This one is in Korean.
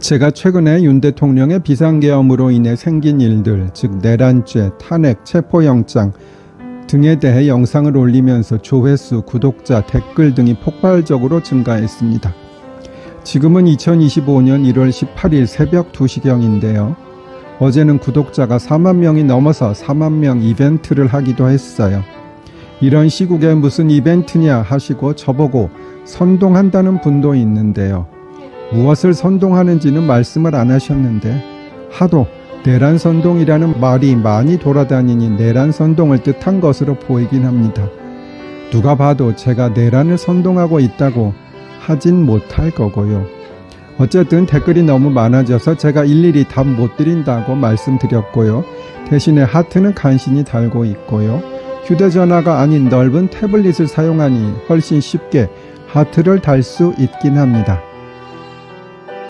제가 최근에 윤 대통령의 비상계엄으로 인해 생긴 일들, 즉 내란죄, 탄핵, 체포영장 등에 대해 영상을 올리면서 조회수, 구독자, 댓글 등이 폭발적으로 증가했습니다. 지금은 2025년 1월 18일 새벽 2시경인데요. 어제는 구독자가 4만 명이 넘어서 4만 명 이벤트를 하기도 했어요. 이런 시국에 무슨 이벤트냐 하시고 저보고 선동한다는 분도 있는데요. 무엇을 선동하는지는 말씀을 안 하셨는데 하도 내란 선동이라는 말이 많이 돌아다니니 내란 선동을 뜻한 것으로 보이긴 합니다. 누가 봐도 제가 내란을 선동하고 있다고 하진 못할 거고요. 어쨌든 댓글이 너무 많아져서 제가 일일이 답 못 드린다고 말씀드렸고요. 대신에 하트는 간신히 달고 있고요. 휴대전화가 아닌 넓은 태블릿을 사용하니 훨씬 쉽게 하트를 달 수 있긴 합니다.